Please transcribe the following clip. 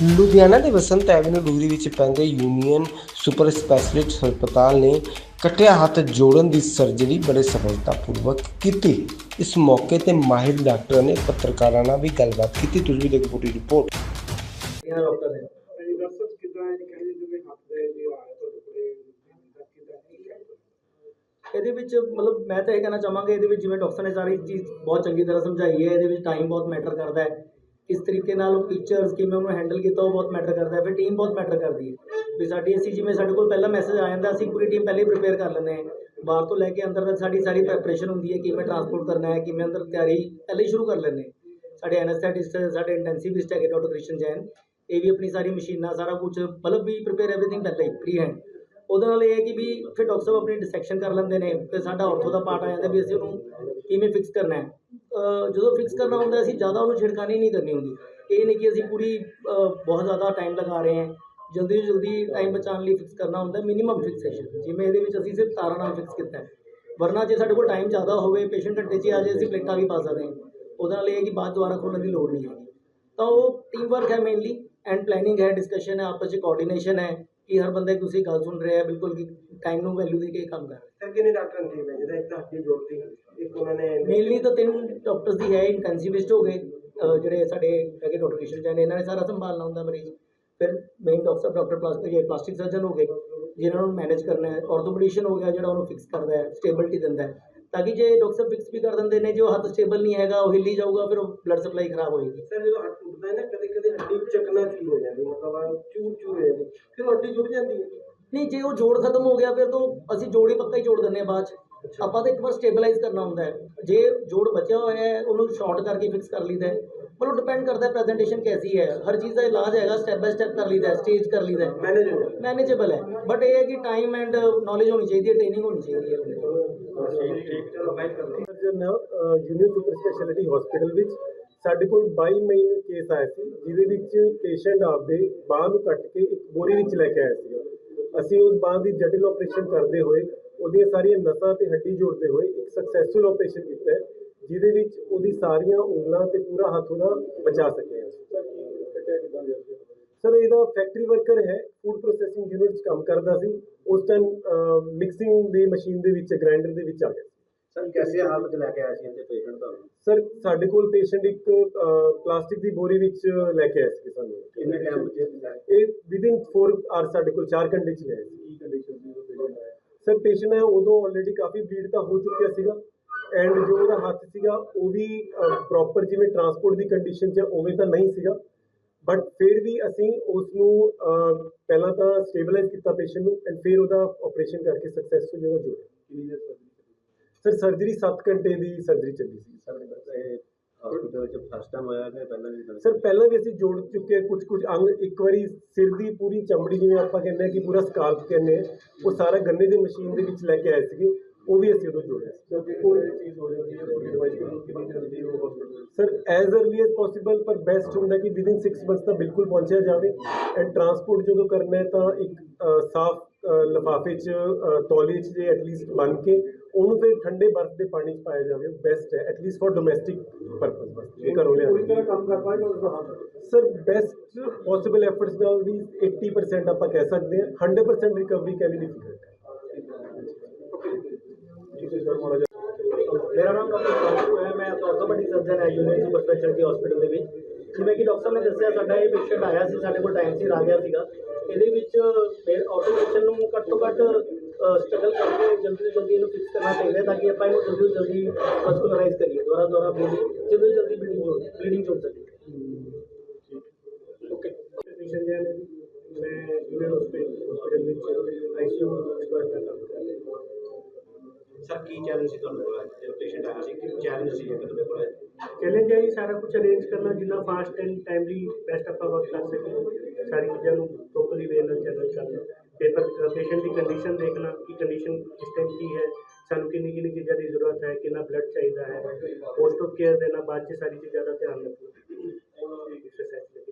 ਲੁਧਿਆਣਾ ਦੇ ਵਸੰਤ ਐਵਨਿਊ ਡੁਗਰੀ ਵਿੱਚ ਪੈਂਦੇ ਯੂਨੀਅਨ ਸੁਪਰ ਸਪੈਸ਼ਲਿਸਟ ਹਸਪਤਾਲ ਨੇ ਕੱਟਿਆ ਹੱਥ ਜੋੜਨ ਦੀ ਸਰਜਰੀ ਬੜੇ ਸਫਲਤਾਪੂਰਵਕ ਕੀਤੀ। ਇਸ ਮੌਕੇ ਤੇ ਮਾਹਿਰ ਡਾਕਟਰ ਨੇ ਪੱਤਰਕਾਰਾਂ ਨਾਲ ਵੀ ਗੱਲਬਾਤ ਕੀਤੀ। ਤੁਸੀਂ ਵੀ ਦੇਖੋ ਪੂਰੀ ਰਿਪੋਰਟ। ਇਹਨਾਂ ਡਾਕਟਰ ਨੇ? ਯੂਨੀਵਰਸਿਟੀ ਕਿਦਾਂ ਇਹ ਕਹਿੰਦੇ ਜਿਵੇਂ ਹੱਥ ਦੇ ਜੇ ਆਇਆ ਤੁਹਾਡੇ ਕੋਲੇ ਕਿਦਾਂ ਕੀ ਹੈ ਇਹਦੇ ਵਿੱਚ ਮਤਲਬ ਮੈਂ ਤਾਂ ਇਹ ਕਹਿਣਾ ਚਾਹਾਂਗਾ ਇਹਦੇ ਵਿੱਚ ਜਿਵੇਂ ਡਾਕਟਰ ਨੇ ਸਾਰੀ ਚੀਜ਼ ਬਹੁਤ ਚੰਗੀ ਤਰ੍ਹਾਂ ਸਮਝਾਈ ਹੈ ਇਹਦੇ ਵਿੱਚ ਟਾਈਮ ਬਹੁਤ ਮੈਟਰ ਕਰਦਾ ਹੈ। ਕਿਸ ਤਰੀਕੇ ਨਾਲ ਉਹ ਪਿਕਚਰਸ ਕਿਵੇਂ ਉਹਨੂੰ ਹੈਂਡਲ ਕੀਤਾ ਉਹ ਬਹੁਤ ਮੈਟਰ ਕਰਦਾ ਹੈ। ਫਿਰ ਟੀਮ ਬਹੁਤ ਮੈਟਰ ਕਰਦੀ ਹੈ ਵੀ ਸਾਡੀ ਅਸੀਂ ਜਿਵੇਂ ਸਾਡੇ ਕੋਲ ਪਹਿਲਾਂ ਮੈਸੇਜ ਆ ਜਾਂਦਾ, ਅਸੀਂ ਪੂਰੀ ਟੀਮ ਪਹਿਲੇ ਹੀ ਪ੍ਰਿਪੇਅਰ ਕਰ ਲੈਂਦੇ ਹਾਂ। ਬਾਹਰ ਤੋਂ ਲੈ ਕੇ ਅੰਦਰ ਤੱਕ ਸਾਡੀ ਸਾਰੀ ਪ੍ਰੈਪਰੇਸ਼ਨ ਹੁੰਦੀ ਹੈ, ਕਿਵੇਂ ਟਰਾਂਸਪੋਰਟ ਕਰਨਾ ਹੈ, ਕਿਵੇਂ ਅੰਦਰ ਤਿਆਰੀ ਪਹਿਲੇ ਹੀ ਸ਼ੁਰੂ ਕਰ ਲੈਂਦੇ ਹਾਂ। ਸਾਡੇ ਐਨਐਸਥੈਟਿਸਟ ਸਾਡੇ ਇੰਟੈਂਸਿਵਿਸਟ ਹੈਗੇ ਡਾਕਟਰ ਕ੍ਰਿਸ਼ਨ ਜੈਨ, ਇਹ ਵੀ ਆਪਣੀ ਸਾਰੀ ਮਸ਼ੀਨਾਂ, ਸਾਰਾ ਕੁਝ ਮਤਲਬ ਵੀ ਪ੍ਰਿਪੇਅਰ ਐਵਰੀਥਿੰਗ ਪਹਿਲਾਂ ਹੀ ਪ੍ਰੀ ਹੈਂਡ ਉਹਦੇ ਨਾਲ ਇਹ ਹੈ ਕਿ ਵੀ ਫਿਰ ਡਾਕਟਰ ਸਾਹਿਬ ਆਪਣੀ ਡਿਸੈਕਸ਼ਨ ਕਰ ਲੈਂਦੇ ਨੇ, ਫਿਰ ਸਾਡਾ ਔਰਥੋ ਦਾ ਪਾਰਟ ਆ ਜਾਂਦਾ ਵੀ ਅਸੀਂ ਉਹਨੂੰ ਕਿਵੇਂ ਫਿਕਸ ਕਰਨਾ ਹੈ। ਜਦੋਂ ਫਿਕਸ ਕਰਨਾ ਹੁੰਦਾ ਅਸੀਂ ਜ਼ਿਆਦਾ ਉਹਨੂੰ ਛਿੜਕਾਨੀ ਨਹੀਂ ਕਰਨੀ ਹੁੰਦੀ। ਇਹ ਨਹੀਂ ਕਿ ਅਸੀਂ ਪੂਰੀ ਬਹੁਤ ਜ਼ਿਆਦਾ ਟਾਈਮ ਲਗਾ ਰਹੇ ਹਾਂ। ਜਲਦੀ ਤੋਂ ਜਲਦੀ ਟਾਈਮ ਬਚਾਉਣ ਲਈ ਫਿਕਸ ਕਰਨਾ ਹੁੰਦਾ ਮਿਨੀਮਮ ਫਿਕਸੇਸ਼ਨ ਜਿਵੇਂ ਇਹਦੇ ਵਿੱਚ ਅਸੀਂ ਸਿਰਫ ਤਾਰਾਂ ਨਾਲ ਫਿਕਸ ਕੀਤਾ ਹੈ। ਵਰਨਾ ਜੇ ਸਾਡੇ ਕੋਲ ਟਾਈਮ ਜ਼ਿਆਦਾ ਹੋਵੇ ਪੇਸ਼ੈਂਟ ਘੰਟੇ 'ਚ ਹੀ ਆ ਜਾਏ, ਅਸੀਂ ਪਲੇਟਾਂ ਵੀ ਪਾ ਸਕਦੇ ਹਾਂ। ਉਹਦੇ ਨਾਲ ਇਹ ਹੈ ਕਿ ਬਾਅਦ ਦੁਬਾਰਾ ਖੋਲ੍ਹਣ ਦੀ ਲੋੜ ਨਹੀਂ ਹੈਗੀ। ਤਾਂ ਉਹ ਟੀਮ ਵਰਕ ਹੈ ਮੇਨਲੀ ਐਂਡ ਪਲੈਨਿੰਗ ਹੈ ਡਿਸਕਸ਼ਨ ਹੈ, ਆਪਸ ਵਿੱਚ ਕੋਆਰਡੀਨੇਸ਼ਨ ਹੈ ਕਿ ਹਰ ਬੰਦੇ ਤੁਸੀਂ ਗੱਲ ਸੁਣ ਰਿਹਾ ਆ ਬਿਲਕੁਲ ਕਿ ਟਾਈਮ ਨੂੰ ਵੈਲਿਊ ਦੇ ਕੇ ਕੰਮ ਕਰ ਰਹੇ ਕਿੰਨੇ ਡਾਕਟਰ ਨੇ ਟੀਮ ਹੈ ਜਿਹਦਾ ਇੱਕ ਹੱਡੀ ਜੋੜਦੀ ਇੱਕ ਉਹਨਾਂ ਨੇ ਮੇਨਲੀ ਤਾਂ ਤਿੰਨ ਡਾਕਟਰਸ ਦੀ ਹੈ ਇੰਟੈਂਸਿਵਿਸਟ ਹੋ ਗਏ ਅਹ ਜਿਹੜੇ ਸਾਡੇ ਹੈਗੇ ਡਾਕਟਰ ਕਿਸ਼ਨ ਜੈਨ ਇਹਨਾਂ ਨੇ ਸਾਰਾ ਸੰਭਾਲਣਾ ਹੁੰਦਾ ਮਰੀਜ਼। ਫਿਰ main doctor doctor plastic plastic surgeon ਹੋ ਗਏ ਜਿਨ੍ਹਾਂ ਨੂੰ ਮੈਨੇਜ ਕਰਨਾ ਹੈ। ਆਰਥੋਪੈਡਿਸ਼ਨ ਹੋ ਗਿਆ ਜਿਹੜਾ ਉਹਨੂੰ ਫਿਕਸ ਕਰਦਾ ਹੈ ਸਟੇਬਿਲਿਟੀ ਦਿੰਦਾ ਹੈ। ਤਾਂ ਕਿ ਜੇ ਡਾਕਟਰ ਫਿਕਸ ਵੀ ਕਰ ਦਿੰਦੇ ਨੇ ਜੋ ਹੱਥ ਸਟੇਬਲ ਨਹੀਂ ਹੈਗਾ ਉਹ ਹਿੱਲੀ ਜਾਊਗਾ ਫਿਰ ਉਹ ਬਲੱਡ ਸਪਲਾਈ ਖਰਾਬ ਹੋਏਗੀ ਸਰ ਜਦੋਂ ਹੱਡ ਟੁੱਟਦਾ ਹੈ ਨਾ ਕਦੇ ਕਦੇ ਹੱਡੀ ਚੱਕਣਾ ਸ਼ੁਰੂ ਹੋ ਜਾਂਦੀ ਮਤਲਬ ਚੂਰ ਚੂਰ ਹੋ ਜਾਂਦੀ ਫਿਰ ਉਹ ਹੱਡੀ ਜੁੜ ਜਾਂਦੀ ਹੈ। ਨਹੀਂ ਜੇ ਉਹ ਜੋੜ ਖਤਮ ਹੋ ਗਿਆ ਫਿਰ ਤੋਂ ਅਸੀਂ ਜੋੜ ਹੀ ਪੱਕਾ ਹੀ ਜੋੜ ਦਿੰਦੇ ਹਾਂ ਬਾਅਦ ਚ। ਆਪਾਂ ਤਾਂ ਇੱਕ ਵਾਰ ਸਟੇਬਲਾਈਜ਼ ਕਰਨਾ ਹੁੰਦਾ ਹੈ। ਜੇ ਜੋੜ ਬਚਿਆ ਹੋਇਆ ਹੈ ਉਹਨੂੰ ਸ਼ਾਰਟ ਕਰਕੇ ਫਿਕਸ ਕਰ ਲਈਦਾ ਹੈ। ਮਤਲਬ ਡਿਪੈਂਡ ਕਰਦਾ ਹੈ ਪ੍ਰੈਜੈਂਟੇਸ਼ਨ ਕੈਸੀ ਹੈ। ਹਰ ਚੀਜ਼ ਦਾ ਇਲਾਜ ਹੈਗਾ ਸਟੈਪ ਬਾय ਸਟੈਪ ਕਰ ਲਈਦਾ ਹੈ ਸਟੇਜ ਕਰ ਲਈਦਾ ਹੈ। ਮੈਨੇਜ ਹੋ। ਜਾਂਦਾ ਮੈਨੇਜੇਬਲ ਹੈ। ਬਟ ਇਹ ਹੈ ਕਿ ਟਾਈਮ ਐਂਡ ਨੌਲੇਜ ਹੋਣੀ ਚਾਹੀਦੀ ਹੈ ਟ੍ਰੇਨਿੰਗ ਹੋਣੀ ਚਾਹੀਦੀ ਹੈ। ਬਾਈ ਯੂਨੀਅਨ ਸੁਪਰ ਸਪੈਸ਼ਲਿਟੀ ਹਸਪੀਟਲ ਵਿੱਚ ਸਾਡੇ ਕੋਲ 22 ਮਈ ਨੂੰ ਕੇਸ ਆਇਆ ਸੀ ਜਿਹਦੇ ਵਿੱਚ ਪੇਸ਼ੈਂਟ ਆਪਦੇ ਬਾਂਹ ਨੂੰ ਕੱਟ ਕੇ ਇੱਕ ਬੋਰੀ ਵਿੱਚ ਲੈ ਕੇ ਆਇਆ ਸੀ ਅਸੀਂ ਉਸ ਬਾਂਹ ਦੀ ਜਟਿਲ ਆਪਰੇਸ਼ਨ ਕਰਦੇ ਹੋਏ ਉਹਦੀਆਂ ਸਾਰੀਆਂ ਨਸਾਂ ਤੇ ਹੱਡੀ ਜੋੜਦੇ ਹੋਏ ਇੱਕ ਸਕਸੈਸਫੁਲ ਆਪਰੇਸ਼ਨ ਕੀਤਾ ਹੈ ਜਿਹਦੇ ਵਿੱਚ ਉਹਦੀ ਸਾਰੀਆਂ ਉਂਗਲਾਂ ਤੇ ਪੂਰਾ ਹੱਥ ਉਹਦਾ ਬਚਾ ਸਕੇ ਸਰ ਇਹਦਾ ਫੈਕਟਰੀ ਵਰਕਰ ਹੈ ਫੂਡ ਪ੍ਰੋਸੈਸਿੰਗ ਯੂਨਿਟ 'ਚ ਕੰਮ ਕਰਦਾ ਸੀ ਉਸ ਟਾਈਮ ਮਿਕਸਿੰਗ ਦੀ ਮਸ਼ੀਨ ਦੇ ਵਿੱਚ ਗ੍ਰਾਈਂਡਰ ਦੇ ਵਿੱਚ ਆ ਗਿਆ ਸਰ ਕੈਸੇ ਹਾਲਤ 'ਚ ਲੈ ਕੇ ਆਏ ਸੀ ਇੱਥੇ ਪੇਸ਼ੈਂਟ ਤੁਹਾਨੂੰ? ਸਰ ਸਾਡੇ ਕੋਲ ਪੇਸ਼ੈਂਟ ਇੱਕ ਪਲਾਸਟਿਕ ਦੀ ਬੋਰੀ ਵਿੱਚ ਲੈ ਕੇ ਆਏ ਸੀ ਸਾਨੂੰ। ਕਿੰਨੇ ਟਾਈਮ ਵਿੱਚ ਇਹ ਵਿਦਿਨ 4 ਆਰ ਸਾਡੇ ਕੋਲ 4 ਘੰਟੇ ਚ ਲਿਆਏ ਸੀ। ਕੀ ਕੰਡੀਸ਼ਨ ਸੀ ਉਹ ਪੇਸ਼ੈਂਟ ਸਰ ਪੇਸ਼ੈਂਟ ਹੈ ਉਦੋਂ ਆਲਰੇਡੀ ਕਾਫੀ ਬਲੀਡ ਤਾਂ ਹੋ ਚੁੱਕਿਆ ਸੀਗਾ। ਐਂਡ ਜੋ ਉਹਦਾ ਹੱਥ ਸੀਗਾ ਉਹ ਵੀ ਪ੍ਰੋਪਰ ਜਿਵੇਂ ਟਰਾਂਸਪੋਰਟ ਦੀ ਕੰਡੀਸ਼ਨ 'ਚ ਉਵੇਂ ਤਾਂ ਨਹੀਂ ਸੀਗਾ। ਬਟ ਫਿਰ ਵੀ ਅਸੀਂ ਉਸ ਨੂੰ ਪਹਿਲਾਂ ਤਾਂ ਸਟੇਬਲਾਈਜ਼ ਕੀਤਾ ਪੇਸ਼ੈਂਟ ਨੂੰ ਐਂਡ ਫਿਰ ਉਹਦਾ ਆਪਰੇਸ਼ਨ ਕਰਕੇ ਸਕਸੈਸਫੁਲ ਉਹਦਾ ਜੋੜਿਆ। ਸਰ ਸਰਜਰੀ 7 ਘੰਟੇ ਦੀ ਸਰਜਰੀ ਚੱਲੀ ਸੀ। ਸਰ ਇਹ ਹਸਪੀਟਲ ਵਿੱਚ ਫਸਟ ਟਾਈਮ ਹੋਇਆ ਕਿ ਪਹਿਲਾਂ ਵੀ ਕਦੇ? ਸਰ ਪਹਿਲਾਂ ਵੀ ਅਸੀਂ ਜੋੜ ਚੁੱਕੇ ਕੁਝ ਕੁਝ ਅੰਗ ਇੱਕ ਵਾਰੀ ਸਿਰ ਦੀ ਪੂਰੀ ਚਮੜੀ ਜਿਵੇਂ ਆਪਾਂ ਕਹਿੰਦੇ ਆ ਕਿ ਪੂਰਾ ਸਕਾਲਪ ਕਹਿੰਦੇ ਆ ਉਹ ਸਾਰਾ ਗੰਨੇ ਦੀ ਮਸ਼ੀਨ ਦੇ ਵਿੱਚ ਲੈ ਕੇ ਆਏ ਸੀਗੇ ਉਹ ਵੀ ਅਸੀਂ ਉਦੋਂ ਜੋੜਿਆ ਸੀ। ਕੋਈ ਚੀਜ਼ ਹੋ ਜਾਂਦੀ ਹੈ ਕੋਈ ਡਿਵਾਈਸ ਨੂੰ ਕਿੰਨੀ ਜਲਦੀ ਉਹ hospital sir as early as possible ਪਰ ਬੈਸਟ ਹੁੰਦਾ ਕਿ ਵਿਦਿਨ 6 ਮੰਥਸ ਤਾਂ ਬਿਲਕੁਲ ਪਹੁੰਚਿਆ ਜਾਵੇ। ਐਂਡ ਟਰਾਂਸਪੋਰਟ ਜਦੋਂ ਕਰਨਾ ਹੈ ਤਾਂ ਇੱਕ ਸਾਫ਼ ਲਿਫਾਫੇ 'ਚ ਤੌਲੀਏ 'ਚ ਜੇ ਐਟਲੀਸਟ ਬਣ ਕੇ ਉਹਨੂੰ ਫਿਰ ਠੰਡੇ ਬਰਫ਼ ਦੇ ਪਾਣੀ 'ਚ ਪਾਇਆ ਜਾਵੇ ਬੈਸਟ ਹੈ at least for domestic purpose ਬਸ ਇਹ ਕਰੋ ਲਿਆ ਪੂਰੀ ਤਰ੍ਹਾਂ ਕੰਮ ਕਰ ਦਾ ਹੱਥ ਸਰ ਬੈਸਟ ਪੋਸੀਬਲ ਐਫਰਟਸ ਨਾਲ ਵੀ 80% ਆਪਾਂ ਕਹਿ ਸਕਦੇ ਹਾਂ 100% ਰਿਕਵਰੀ ਕੈਨ ਬੀ ਡਿਫਿਕਲਟ ਠੀਕ ਹੈ। ਮੇਰਾ ਨਾਮ ਡਾਕਟਰ ਹੈ ਮੈਂ ਆਰਥੋਪੈਡਿਕ ਸਰਜਨ ਹੈ ਯੂਨੀਅਨ ਸੁਪਰ ਸਪੈਸ਼ਲਿਟੀ ਹਸਪੀਟਲ ਦੇ ਵਿੱਚ। ਜਿਵੇਂ ਕਿ ਡਾਕਟਰ ਸਾਹਿਬ ਨੇ ਦੱਸਿਆ ਸਾਡਾ ਇਹ ਪੇਸ਼ੈਂਟ ਆਇਆ ਸੀ ਸਾਡੇ ਕੋਲ ਟਾਈਮ ਸਿਰ ਆ ਗਿਆ ਸੀਗਾ। ਇਹਦੇ ਵਿੱਚ ਆਟੋਮੇਸ਼ਨ ਨੂੰ ਘੱਟ ਤੋਂ ਘੱਟ ਸਟਰਗਲ ਕਰਕੇ ਜਲਦੀ ਤੋਂ ਜਲਦੀ ਇਹਨੂੰ ਫਿਕਸ ਕਰਨਾ ਚਾਹੀਦਾ ਹੈ ਤਾਂ ਕਿ ਆਪਾਂ ਇਹਨੂੰ ਜਲਦੀ ਤੋਂ ਜਲਦੀ ਮਸਕੂਲਰਾਈਜ਼ ਕਰੀਏ। ਦੁਬਾਰਾ ਦੁਬਾਰਾ ਬਲੀਡਿੰਗ ਜਲਦੀ ਤੋਂ ਜਲਦੀ ਬਲੀਡਿੰਗ ਜੋੜ ਬਲੀਡਿੰਗ ਜੋੜ ਸਕੀਏ ਓਕੇ ਕ੍ਰਿਸ਼ਨ ਜੈਨ ਹੈ। ਮੈਂ ਯੂਨੀਅਨ ਹਸਪੀਟਲ ਵਿੱਚ ਆਈਸੀਯੂ ਐਕਸਪਰਟ ਦਾ ਕੰਮ ਕਰ ਰਿਹਾ ਸਰ ਕੀ ਚੈਲੰਜ ਸੀ ਤੁਹਾਨੂੰ ਕੋਲ ਜਦੋਂ ਪੇਸ਼ੈਂਟ ਆਇਆ ਸੀ? ਕੀ ਚੈਲੰਜ ਸੀ ਇੱਕ ਤੁਹਾਡੇ ਕੋਲ? ਚੈਲੰਜ ਹੈ ਸਾਰਾ ਕੁਝ ਅਰੇਂਜ ਕਰਨਾ ਜਿੰਨਾ ਫਾਸਟ ਐਂਡ ਟਾਈਮਲੀ ਬੈਸਟ ਆਪਾਂ ਵਰਕ ਕਰ ਸਕੀਏ। ਸਾਰੀ ਚੀਜ਼ਾਂ ਨੂੰ ਪ੍ਰੋਪਰਲੀ ਵੇ ਨਾਲ ਚੈਨਲ ਕਰਨਾ। ਪੇਪਰ ਪੇਸ਼ੈਂਟ ਦੀ ਕੰਡੀਸ਼ਨ ਦੇਖਣਾ ਕਿ ਕੰਡੀਸ਼ਨ ਇਸ ਟਾਈਮ ਕੀ ਹੈ ਸਾਨੂੰ ਕਿੰਨੀ ਕਿੰਨੀ ਚੀਜ਼ਾਂ ਦੀ ਜ਼ਰੂਰਤ ਹੈ, ਕਿੰਨਾ ਬਲੱਡ ਚਾਹੀਦਾ ਹੈ ਪੋਸਟ ਆਫ ਕੇਅਰ ਦੇਣਾ ਬਾਅਦ 'ਚ ਸਾਰੀ ਚੀਜ਼ਾਂ ਦਾ ਧਿਆਨ ਰੱਖਣਾ। ਐਕਸਰਸਾਈਜ਼